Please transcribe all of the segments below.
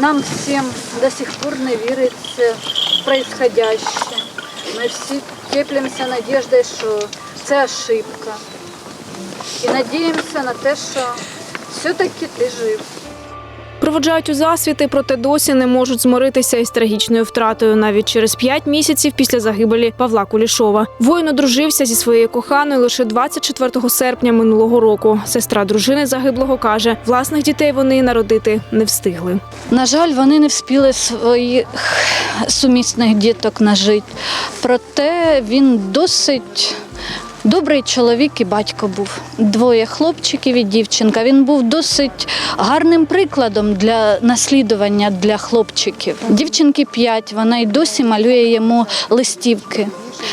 нам всем до сих пор не віриться в происходящее. Ми всі теплимося надіждою, що це ошибка. І надіємося на те, що все-таки ти жив. Проводжають у засвіти, проте досі не можуть змиритися із трагічною втратою навіть через п'ять місяців після загибелі Павла Кулішова. Воїн одружився зі своєю коханою лише 24 серпня минулого року. Сестра дружини загиблого каже, власних дітей вони народити не встигли. На жаль, вони не вспіли своїх сумісних діток нажити. Проте він досить добрий чоловік і батько був. Двоє хлопчиків і дівчинка. Він був досить гарним прикладом для наслідування для хлопчиків. Дівчинки п'ять, вона й досі малює йому листівки.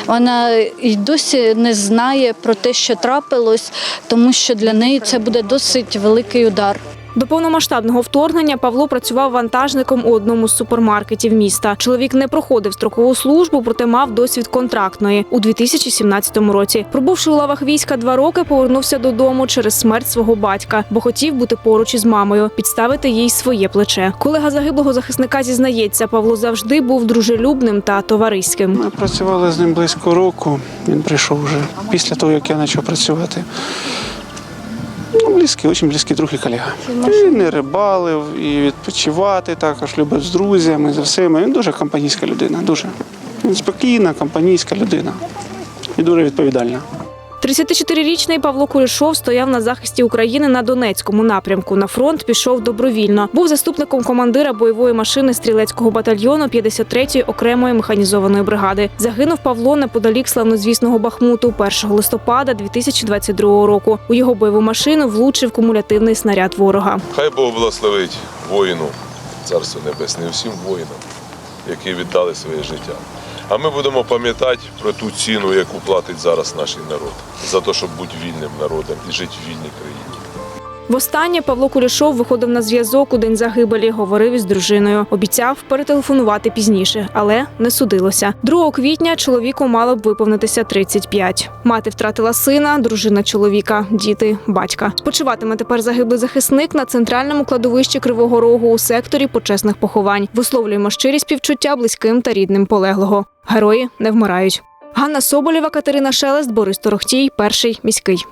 Вона й досі не знає про те, що трапилось, тому що для неї це буде досить великий удар. До повномасштабного вторгнення Павло працював вантажником у одному з супермаркетів міста. Чоловік не проходив строкову службу, проте мав досвід контрактної у 2017 році. Пробувши у лавах війська два роки, повернувся додому через смерть свого батька, бо хотів бути поруч із мамою, підставити їй своє плече. Колега загиблого захисника зізнається, Павло завжди був дружелюбним та товариським. Ми працювали з ним близько року. Він прийшов вже після того, як я почав працювати. Ну, близький, дуже близький друг і колега. І рибалив, і відпочивати також, любив з друзями, з всіми. Він дуже компанійська людина, дуже. Він спокійна, компанійська людина і дуже відповідальна. 34-річний Павло Кулішов стояв на захисті України на Донецькому напрямку. На фронт пішов добровільно. Був заступником командира бойової машини стрілецького батальйону 53-ї окремої механізованої бригади. Загинув Павло неподалік славнозвісного Бахмуту 1 листопада 2022 року. У його бойову машину влучив кумулятивний снаряд ворога. Хай Бог благословить воїну, царство небесне, всім воїнам, які віддали своє життя. А ми будемо пам'ятати про ту ціну, яку платить зараз наш народ, за те, щоб бути вільним народом і жити в вільній країні. Востаннє Павло Кулішов виходив на зв'язок у день загибелі, говорив із дружиною. Обіцяв перетелефонувати пізніше, але не судилося. 2 квітня чоловіку мало б виповнитися 35. Мати втратила сина, дружина чоловіка, діти, батька. Спочиватиме тепер загиблий захисник на центральному кладовищі Кривого Рогу у секторі почесних поховань. Висловлюємо щирі співчуття близьким та рідним полеглого. Герої не вмирають. Ганна Соболєва, Катерина Шелест, Борис Торохтій, перший міський.